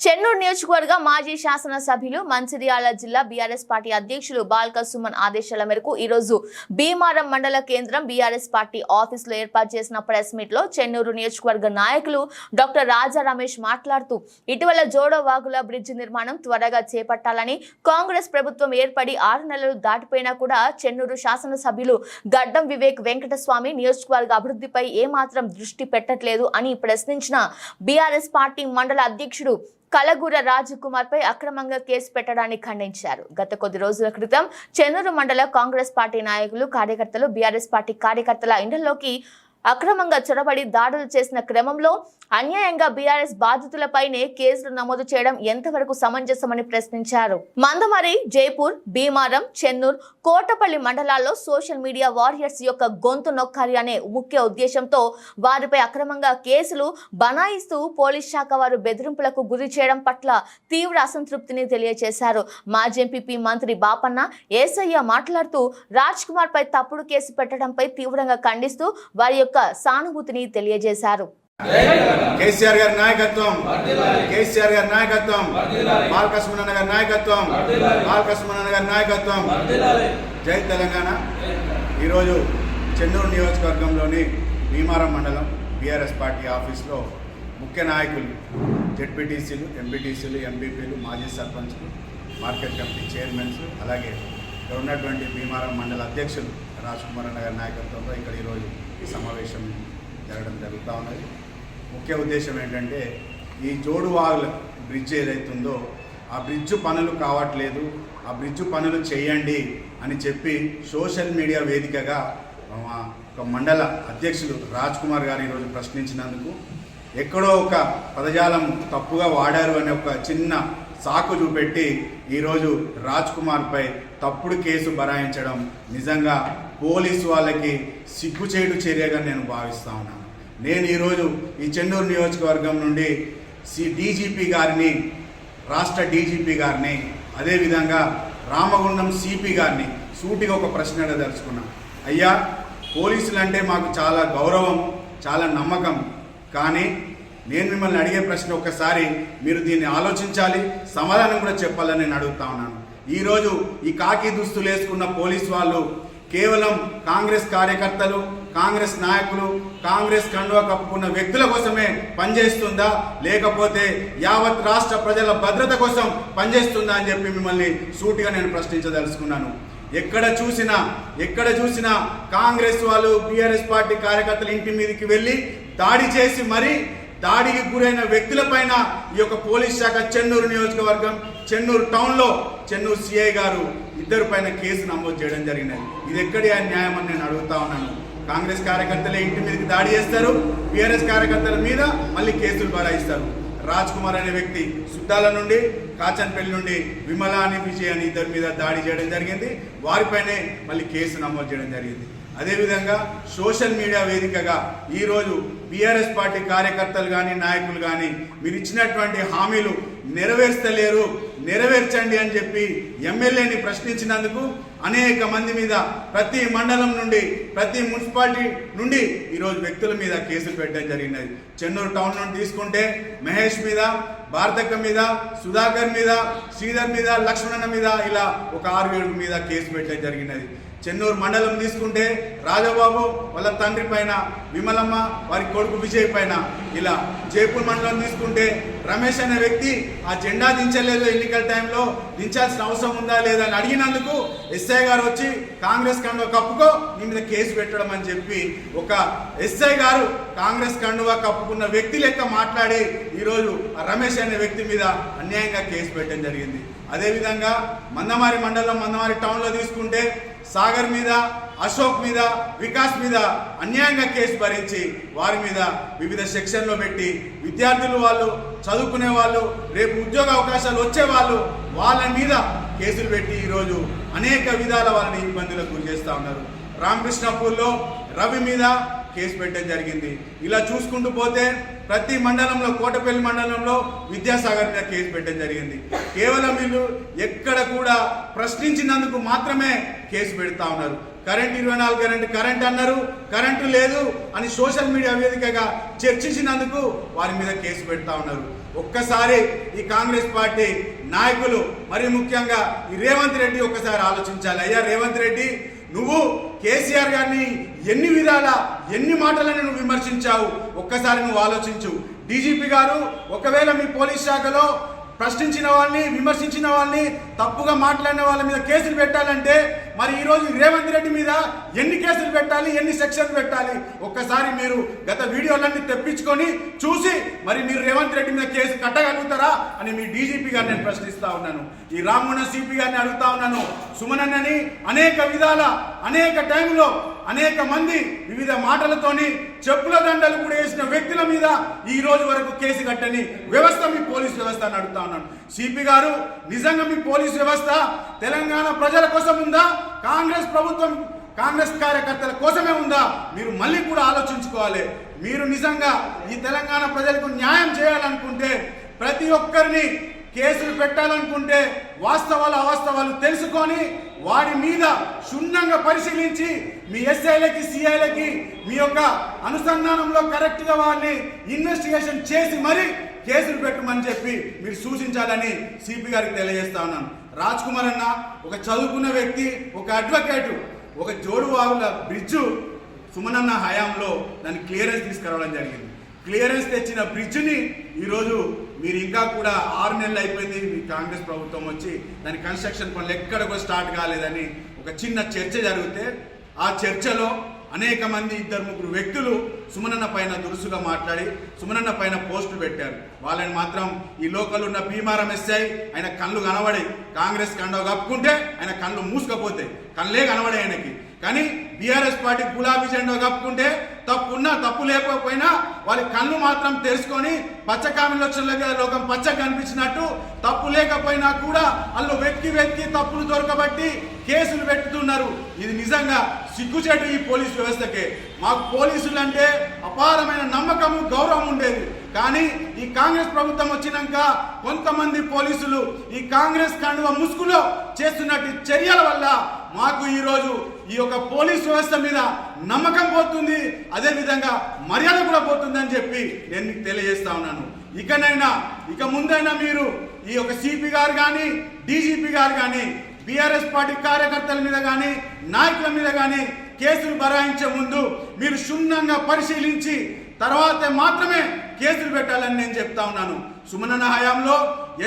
చెన్నూరు నియోజకవర్గ మాజీ శాసనసభ్యులు మంచిర్యాల జిల్లా బీఆర్ఎస్ పార్టీ అధ్యక్షులు బాల్క సుమన్ ఆదేశాల మేరకు ఈ రోజు భీమారం మండల కేంద్రం బీఆర్ఎస్ పార్టీ ఆఫీసులో ఏర్పాటు చేసిన ప్రెస్ మీట్లో చెన్నూరు నియోజకవర్గ నాయకులు డాక్టర్ రాజా రమేష్ మాట్లాడుతూ ఇటీవల జోడో వాగుల బ్రిడ్జ్ నిర్మాణం త్వరగా చేపట్టాలని కాంగ్రెస్ ప్రభుత్వం ఏర్పడి ఆరు నెలలు దాటిపోయినా కూడా చెన్నూరు శాసనసభ్యులు గడ్డం వివేక్ వెంకటస్వామి నియోజకవర్గ అభివృద్ధిపై ఏమాత్రం దృష్టి పెట్టట్లేదు అని ప్రశ్నించిన బీఆర్ఎస్ పార్టీ మండల అధ్యక్షుడు కలగూర రాజకుమార్ పై అక్రమంగా కేసు పెట్టడాన్ని ఖండించారు. గత కొద్ది రోజుల క్రితం చెన్నూరు మండల కాంగ్రెస్ పార్టీ నాయకులు కార్యకర్తలు బీఆర్ఎస్ పార్టీ కార్యకర్తల ఇండ్లలోకి అక్రమంగా చొరబడి దాడులు చేసిన క్రమంలో అన్యాయంగా బీఆర్ఎస్ బాధితులపైనే కేసులు నమోదు చేయడం ఎంతవరకు సమంజసమని ప్రశ్నించారు. మందమరి జైపూర్ భీమారం చెన్నూర్ కోటపల్లి మండలాల్లో సోషల్ మీడియా వారియర్స్ యొక్క గొంతు నొక్కాలి అనే ముఖ్య ఉద్దేశంతో వారిపై అక్రమంగా కేసులు బనాయిస్తూ పోలీస్ శాఖ వారు బెదిరింపులకు గురి చేయడం పట్ల తీవ్ర అసంతృప్తిని తెలియజేశారు మాజీ ఎంపీపీ మంత్రి బాపన్న ఏసయ్య మాట్లాడుతూ రాజ్ కుమార్ పై తప్పుడు కేసు పెట్టడంపై తీవ్రంగా ఖండిస్తూ వారి యొక్క సానుభూతిని తెలియజేశారు. కేసీఆర్ గారి నాయకత్వం కేసీఆర్ గారి నాయకత్వం బాలకృష్ణన్న గారి నాయకత్వం బాలకృష్ణన్న గారి నాయకత్వం. జై తెలంగాణ. ఈరోజు చెన్నూరు నియోజకవర్గంలోని భీమారం మండలం బీఆర్ఎస్ పార్టీ ఆఫీస్లో ముఖ్య నాయకులు జెడ్పీటీసీలు ఎంపీటీసీలు ఎంపీపీలు మాజీ సర్పంచ్లు మార్కెట్ కమిటీ చైర్మన్స్ అలాగే ఇక్కడ ఉన్నటువంటి భీమారం మండల అధ్యక్షులు రాజ్ కుమార్ అన్న గారి నాయకత్వంలో ఇక్కడ ఈరోజు ఈ సమావేశం జరగడం జరుగుతూ ఉన్నది. ముఖ్య ఉద్దేశం ఏంటంటే ఈ జోడువాగుల బ్రిడ్జ్ ఏదైతుందో ఆ బ్రిడ్జ్ పనులు కావట్లేదు ఆ బ్రిడ్జ్ పనులు చేయండి అని చెప్పి సోషల్ మీడియా వేదికగా ఒక మండల అధ్యక్షులు రాజ్ కుమార్ గారు ఈరోజు ప్రశ్నించినందుకు ఎక్కడో ఒక పదజాలం తప్పుగా వాడారు అనే ఒక చిన్న సాకు చూపెట్టి ఈరోజు రాజ్ కుమార్పై తప్పుడు కేసు బరాయించడం నిజంగా పోలీసు వాళ్ళకి సిగ్గుచేటు చర్యగా నేను భావిస్తా ఉన్నాను నేను ఈరోజు ఈ చెండూరు నియోజకవర్గం నుండి సి డీజీపీ గారిని రాష్ట్ర డీజీపీ గారిని అదేవిధంగా రామగుండం సిపి గారిని సూటిగా ఒక ప్రశ్న అడగదలుచుకున్నాం అయ్యా పోలీసులు అంటే మాకు చాలా గౌరవం చాలా నమ్మకం. కానీ నేను మిమ్మల్ని అడిగే ప్రశ్న ఒక్కసారి మీరు దీన్ని ఆలోచించాలి సమాధానం కూడా చెప్పాలని నేను అడుగుతా ఉన్నాను. ఈరోజు ఈ కాకి దుస్తులు వేసుకున్న పోలీస్ వాళ్ళు కేవలం కాంగ్రెస్ కార్యకర్తలు కాంగ్రెస్ నాయకులు కాంగ్రెస్ కండువా కప్పుకున్న వ్యక్తుల కోసమే పనిచేస్తుందా? లేకపోతే యావత్ రాష్ట్ర ప్రజల భద్రత కోసం పనిచేస్తుందా అని చెప్పి మిమ్మల్ని సూటిగా నేను ప్రశ్నించదలుచుకున్నాను. ఎక్కడ చూసినా ఎక్కడ చూసినా కాంగ్రెస్ వాళ్ళు బీఆర్ఎస్ పార్టీ కార్యకర్తల ఇంటి మీదకి వెళ్ళి దాడి చేసి మరీ దాడికి గురైన వ్యక్తులపైన ఈ యొక్క పోలీస్ శాఖ చెన్నూరు నియోజకవర్గం చెన్నూరు టౌన్లో చెన్నూరు సిఐ గారు ఇద్దరు పైన కేసు నమోదు చేయడం జరిగినది. ఇది ఎక్కడి ఆ న్యాయం అని నేను అడుగుతా ఉన్నాను. కాంగ్రెస్ కార్యకర్తలే ఇంటి మీదకి దాడి చేస్తారు బీఆర్ఎస్ కార్యకర్తల మీద మళ్ళీ కేసులు బరాయిస్తారు. రాజ్ కుమార్ అనే వ్యక్తి సుద్దాల నుండి కాచన్పల్లి నుండి విమల అని విజయ్ అని ఇద్దరి మీద దాడి చేయడం జరిగింది. వారిపైనే మళ్ళీ కేసు నమోదు చేయడం జరిగింది. అదేవిధంగా సోషల్ మీడియా వేదికగా ఈరోజు బీఆర్ఎస్ పార్టీ కార్యకర్తలు కానీ నాయకులు కానీ మీరు ఇచ్చినటువంటి హామీలు నెరవేర్చలేరు నెరవేర్చండి అని చెప్పి ఎమ్మెల్యేని ప్రశ్నించినందుకు అనేక మంది మీద ప్రతి మండలం నుండి ప్రతి మున్సిపాలిటీ నుండి ఈరోజు వ్యక్తుల మీద కేసులు పెట్టడం జరిగినది. చెన్నూరు టౌన్ నుండి తీసుకుంటే మహేష్ మీద భారతక్క మీద సుధాకర్ మీద శ్రీధర్ మీద లక్ష్మణన్న మీద ఇలా ఒక ఆరు ఏడు మీద కేసు పెట్టడం జరిగినది. చెన్నూరు మండలం తీసుకుంటే రాజబాబు వాళ్ళ తండ్రి పైన విమలమ్మ వారి కొడుకు విజయ్ పైన ఇలా జైపూర్ మండలం తీసుకుంటే రమేష్ అనే వ్యక్తి ఆ జెండా దించలేదు ఎన్నికల టైంలో. దించాల్సిన అవసరం ఉందా లేదా అని అడిగినందుకు ఎస్ఐ గారు వచ్చి కాంగ్రెస్ కండువా కప్పుకో నీ మీద కేసు పెట్టడం అని చెప్పి ఒక ఎస్ఐ గారు కాంగ్రెస్ కండువా కప్పుకున్న వ్యక్తి లెక్క మాట్లాడి ఈరోజు ఆ రమేష్ అనే వ్యక్తి మీద అన్యాయంగా కేసు పెట్టడం జరిగింది. అదేవిధంగా మందమారి మండలం మందమారి టౌన్లో తీసుకుంటే సాగర్ మీద అశోక్ మీద వికాస్ మీద అన్యాయంగా కేసు భరించి వారి మీద వివిధ సెక్షన్లో పెట్టి విద్యార్థులు వాళ్ళు చదువుకునే వాళ్ళు రేపు ఉద్యోగ అవకాశాలు వచ్చే వాళ్ళు వాళ్ళ మీద కేసులు పెట్టి ఈరోజు అనేక విధాల వాళ్ళని ఇబ్బందులకు గురి చేస్తూ ఉన్నారు. రామకృష్ణపూర్లో రవి మీద కేసు పెట్టడం జరిగింది. ఇలా చూసుకుంటూ పోతే ప్రతి మండలంలో కోటపల్లి మండలంలో విద్యాసాగర్ మీద కేసు పెట్టడం జరిగింది. కేవలం వీళ్ళు ఎక్కడ కూడా ప్రశ్నించినందుకు మాత్రమే కేసు పెడతా ఉన్నారు. కరెంట్ ఇరవై నాలుగు కరెంట్ కరెంట్ అన్నారు కరెంటు లేదు అని సోషల్ మీడియా వేదికగా చర్చించినందుకు వారి మీద కేసు పెడతా ఉన్నారు. ఒక్కసారి ఈ కాంగ్రెస్ పార్టీ నాయకులు మరి ముఖ్యంగా ఈ రేవంత్ రెడ్డి ఒక్కసారి ఆలోచించాలి. అయ్యా రేవంత్ రెడ్డి నువ్వు కేసీఆర్ గారిని ఎన్ని విధాల ఎన్ని మాటలను నువ్వు విమర్శించావు? ఒక్కసారి నువ్వు ఆలోచించు. డీజీపీ గారు ఒకవేళ మీ పోలీస్ శాఖలో ప్రశ్నించిన వాళ్ళని విమర్శించిన వాళ్ళని తప్పుగా మాట్లాడిన వాళ్ళ మీద కేసులు పెట్టాలంటే మరి ఈరోజు రేవంత్ రెడ్డి మీద ఎన్ని కేసులు పెట్టాలి ఎన్ని సెక్షన్లు పెట్టాలి ఒక్కసారి మీరు గత వీడియోలన్నీ తెప్పించుకొని చూసి మరి మీరు రేవంత్ రెడ్డి మీద కేసు కట్టగలుగుతారా అని మీ డీజీపీ గారిని నేను ప్రశ్నిస్తా ఉన్నాను. ఈ రామ్మోహన్ సిపి గారిని అడుగుతా ఉన్నాను. సుమనన్నని అనేక విధాల అనేక టైంలో అనేక మంది వివిధ మాటలతోని చెప్పుల దండలు కూడా వేసిన వ్యక్తుల మీద ఈ రోజు వరకు కేసు కట్టని వ్యవస్థ మీ పోలీస్ వ్యవస్థ అని అడుగుతా ఉన్నాను సిపి గారు నిజంగా మీ పోలీస్ వ్యవస్థ తెలంగాణ ప్రజల కోసం ఉందా? కాంగ్రెస్ ప్రభుత్వం కాంగ్రెస్ కార్యకర్తల కోసమే ఉందా? మీరు మళ్ళీ కూడా ఆలోచించుకోవాలి. మీరు నిజంగా ఈ తెలంగాణ ప్రజలకు న్యాయం చేయాలనుకుంటే ప్రతి ఒక్కరిని కేసులు పెట్టాలనుకుంటే వాస్తవాలు అవాస్తవాలు తెలుసుకొని వాడి మీద క్షుణ్ణంగా పరిశీలించి మీ ఎస్ఐలకి సిఐలకి మీ యొక్క అనుసంధానంలో కరెక్ట్గా వారిని ఇన్వెస్టిగేషన్ చేసి మరి కేసులు పెట్టమని చెప్పి మీరు సూచించాలని సిపి గారికి తెలియజేస్తా ఉన్నాను. రాజ్ కుమార్ అన్న ఒక చదువుకున్న వ్యక్తి ఒక అడ్వకేటు ఒక జోడు వాగుల బ్రిడ్జు సుమనన్న హయాంలో దాన్ని క్లియరెన్స్ తీసుకురావడం జరిగింది. క్లియరెన్స్ తెచ్చిన బ్రిడ్జ్ని ఈరోజు మీరు ఇంకా కూడా ఆరు నెలలు అయిపోయింది మీ కాంగ్రెస్ ప్రభుత్వం వచ్చి దాని కన్స్ట్రక్షన్ పనులు ఎక్కడ కూడా స్టార్ట్ కాలేదని ఒక చిన్న చర్చ జరిగితే ఆ చర్చలో అనేక మంది ఇద్దరు ముగ్గురు వ్యక్తులు సుమనన్న పైన దురుసుగా మాట్లాడి సుమనన్న పైన పోస్టులు పెట్టారు. వాళ్ళని మాత్రం ఈ లోకల్ ఉన్న భీమారం ఎస్ఐ ఆయన కళ్ళు కనబడి కాంగ్రెస్ కండవ కప్పుకుంటే ఆయన కళ్ళు మూసుకపోతాయి కళ్ళే కనబడే ఆయనకి. కానీ బీఆర్ఎస్ పార్టీ గులాబీ జెండా కప్పుకుంటే తప్పు ఉన్నా తప్పు లేకపోయినా వాళ్ళ కళ్ళు మాత్రం తెలుసుకొని పచ్చ కామిలోచనలుగా లోకం పచ్చ కనిపించినట్టు తప్పు లేకపోయినా కూడా వాళ్ళు వెతికి వెతికి తప్పులు దొరకబట్టి కేసులు పెట్టుతున్నారు. ఇది నిజంగా సిగ్గుచేటు ఈ పోలీసు వ్యవస్థకే. మాకు పోలీసులు అంటే అపారమైన నమ్మకము గౌరవం ఉండేది. కానీ ఈ కాంగ్రెస్ ప్రభుత్వం వచ్చినాక కొంతమంది పోలీసులు ఈ కాంగ్రెస్ కండువ ముసుగులో చేస్తున్నట్టు చర్యల వల్ల మాకు ఈరోజు ఈ యొక్క పోలీస్ వ్యవస్థ మీద నమ్మకం పోతుంది అదే విధంగా మర్యాద కూడా పోతుందని చెప్పి నేను మీకు తెలియజేస్తా ఉన్నాను. ఇకనైనా ఇక ముందైనా మీరు ఈ యొక్క సిపి గారు కానీ డీజీపీ గారు కానీ బీఆర్ఎస్ పార్టీ కార్యకర్తల మీద కానీ నాయకుల మీద కానీ కేసులు బరాయించే ముందు మీరు క్షుణ్ణంగా పరిశీలించి తర్వాత మాత్రమే కేసులు పెట్టాలని నేను చెప్తా ఉన్నాను. సుమనన్న హయాంలో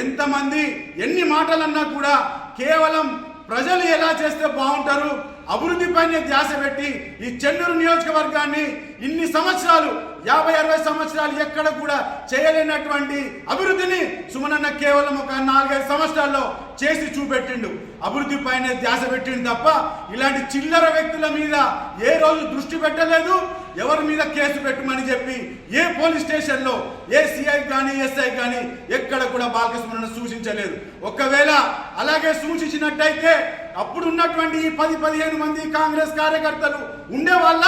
ఎంతమంది ఎన్ని మాటలన్నా కూడా కేవలం ప్రజలు ఎలా చేస్తే బాగుంటారు అభివృద్ధిపైనే ధ్యాస పెట్టి ఈ చెన్నూరు నియోజకవర్గాన్ని ఇన్ని సంవత్సరాలు యాభై అరవై సంవత్సరాలు ఎక్కడ కూడా చేయలేనటువంటి అభివృద్ధిని సుమనన్న కేవలం ఒక నాలుగైదు సంవత్సరాల్లో చేసి చూపెట్టిండు. అభివృద్ధి పైన ధ్యాస పెట్టిండు తప్ప ఇలాంటి చిల్లర వ్యక్తుల మీద ఏ రోజు దృష్టి పెట్టలేదు. ఎవరి మీద కేసు పెట్టమని చెప్పి ఏ పోలీస్ స్టేషన్లో ఏ సిఐ కానీ ఎస్ఐ కానీ ఎక్కడ కూడా బాలకృష్ణ సూచించలేదు. ఒకవేళ అలాగే సూచించినట్టయితే అప్పుడు ఉన్నటువంటి ఈ పది పదిహేను మంది కాంగ్రెస్ కార్యకర్తలు ఉండే వాళ్ళ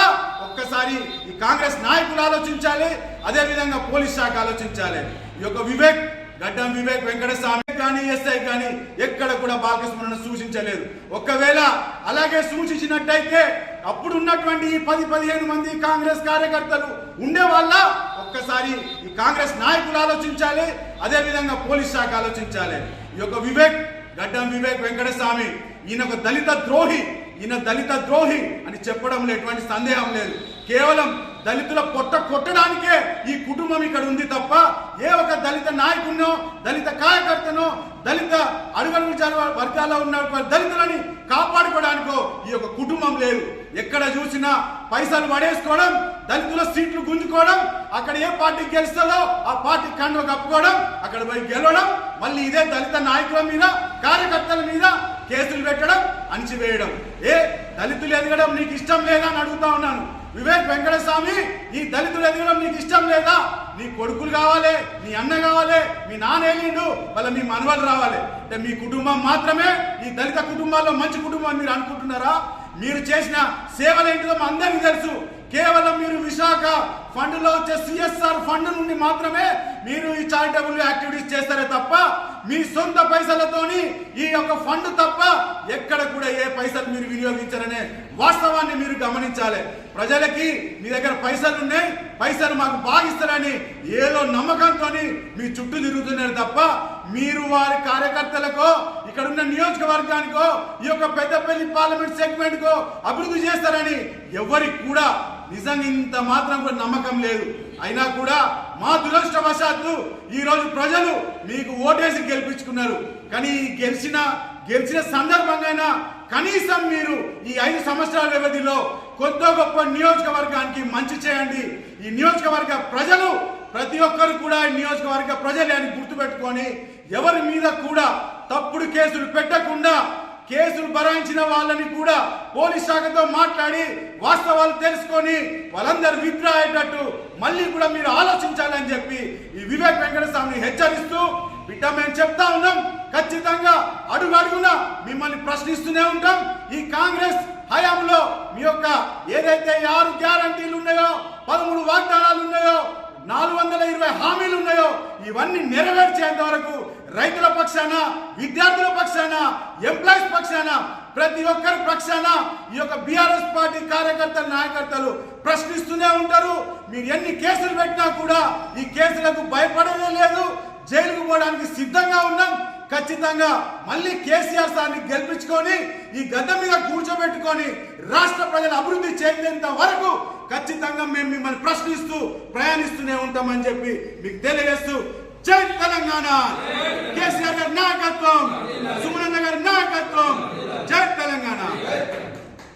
ఒక్కసారి ఈ కాంగ్రెస్ నాయకులు ఆలోచించాలి అదేవిధంగా పోలీస్ శాఖ ఆలోచించాలి. ఈ యొక్క వివేక్ గడ్డం వివేక్ వెంకటస్వామి కానీ ఎస్ఐ కానీ ఎక్కడ కూడా బాలకృష్ణ సూచించలేదు. ఒకవేళ అలాగే సూచించినట్టయితే అప్పుడు ఉన్నటువంటి ఈ పది పదిహేను మంది కాంగ్రెస్ కార్యకర్తలు ఉండే వాళ్ళ ఒక్కసారి ఈ కాంగ్రెస్ నాయకులు ఆలోచించాలి అదే విధంగా పోలీస్ శాఖ ఆలోచించాలి. ఈ యొక్క వివేక్ గడ్డం వివేక్ వెంకటస్వామి ఈయన ఒక దళిత ద్రోహి ఈయన దళిత ద్రోహి అని చెప్పడంలో ఎటువంటి సందేహం లేదు. కేవలం దళితుల పొట్ట కొట్టడానికే ఈ కుటుంబం ఇక్కడ ఉంది తప్ప ఏ ఒక దళిత నాయకుడినో దళిత కార్యకర్తనో దళిత అడుగడుగు వర్గాల్లో ఉన్న దళితులని కాపాడుకోవడానికో ఈ యొక్క కుటుంబం లేదు. ఎక్కడ చూసినా పైసలు పడేసుకోవడం దళితుల సీట్లు గుంజుకోవడం అక్కడ ఏ పార్టీ గెలుస్తుందో ఆ పార్టీ కండువ కప్పుకోవడం అక్కడ పోయి గెలవడం మళ్ళీ ఇదే దళిత నాయకుల మీద కార్యకర్తల మీద కేసులు పెట్టడం అణిచివేయడం. ఏ దళితులు ఎదగడం నీకు ఇష్టం లేదా అని అడుగుతా ఉన్నాను. వివేక్ వెంకటస్వామి ఈ దళితులు ఎదగడం నీకు ఇష్టం లేదా? నీ కొడుకులు కావాలి నీ అన్న కావాలి మీ నాన్న వెళ్ళిండు వాళ్ళ మీ మనవలు రావాలి. అంటే మీ కుటుంబం మాత్రమే ఈ దళిత కుటుంబాల్లో మంచి కుటుంబం మీరు అనుకుంటున్నారా? మీరు చేసిన సేవలు ఏంటిదో మా అందరికీ తెలుసు. కేవలం మీరు విశాఖ ఫండ్లో వచ్చే సిఎస్ఆర్ ఫండ్ నుండి మాత్రమే మీరు ఈ చారిటబుల్ యాక్టివిటీస్ చేస్తారే తప్ప మీ సొంత పైసలతోని ఈ యొక్క ఫండ్ తప్ప ఎక్కడ కూడా ఏ పైసలు మీరు వినియోగించారనే వాస్తవాన్ని మీరు గమనించాలి. ప్రజలకి మీ దగ్గర పైసలు ఉన్నాయి పైసలు మాకు బాగిస్తారని ఏదో నమ్మకంతో మీ చుట్టూ తిరుగుతున్నారు తప్ప మీరు వారి కార్యకర్తలకో ఇక్కడ ఉన్న నియోజకవర్గానికో ఈ యొక్క పెద్దపల్లి పార్లమెంట్ సెగ్మెంట్ కో అభివృద్ధి చేస్తారని ఎవరికి కూడా నిజంగా ఇంత మాత్రం కూడా నమ్మకం లేదు. అయినా కూడా మా దురదృష్టవశాత్తు ఈ రోజు ప్రజలు మీకు ఓటేసి గెలిపించుకున్నారు. కానీ గెలిచిన గెలిచిన సందర్భంగా కనీసం మీరు ఈ ఐదు సంవత్సరాల వ్యవధిలో కొత్త గొప్ప నియోజకవర్గానికి మంచి చేయండి. ఈ నియోజకవర్గ ప్రజలు ప్రతి ఒక్కరు కూడా ఈ నియోజకవర్గ ప్రజలే అని గుర్తుపెట్టుకొని ఎవరి మీద కూడా తప్పుడు కేసులు పెట్టకుండా కేసులు భరాయించిన వాళ్ళని కూడా పోలీస్ శాఖతో మాట్లాడి వాస్తవాలు తెలుసుకొని వాళ్ళందరూ విత్డ్రా అయ్యేటట్టు మళ్ళీ కూడా మీరు ఆలోచించాలని చెప్పి ఈ వివేక్ వెంకటస్వామిని హెచ్చరిస్తూ బిడ్డ మేము చెప్తా ఉన్నాం. ఖచ్చితంగా అడుగు అడుగున మిమ్మల్ని ప్రశ్నిస్తూనే ఉంటాం. ఈ కాంగ్రెస్ హయాంలో మీ యొక్క ఏదైతే ఆరు గ్యారంటీలు ఉన్నాయో పదమూడు వాగ్దానాలు ఉన్నాయో నాలుగు వందల ఇరవై హామీలు ఉన్నాయో ఇవన్నీ నెరవేర్చేంత వరకు రైతుల పక్షాన విద్యార్థుల పక్షాన ఎంప్లాయీస్ పక్షాన ప్రతి ఒక్కరి పక్షాన ఈ యొక్క బీఆర్ఎస్ పార్టీ కార్యకర్తలు నాయకర్తలు ప్రశ్నిస్తూనే ఉంటారు. మీరు ఎన్ని కేసులు పెట్టినా కూడా ఈ కేసులకు భయపడలేదు జైలుకు పోవడానికి సిద్ధంగా ఉన్నాం. ఖచ్చితంగా మళ్ళీ కేసీఆర్ సార్ని గెలిపించుకొని ఈ గద్ద మీద కూర్చోబెట్టుకొని రాష్ట్ర ప్రజల అభివృద్ధి చెందేంత వరకు ఖచ్చితంగా మేము మిమ్మల్ని ప్రశ్నిస్తూ ప్రయాణిస్తూనే ఉంటామని చెప్పి మీకు తెలియజేస్తూ జై తెలంగాణ. కేసీఆర్ గారి నాయకత్వం సుమనన్న గారి నాయకత్వం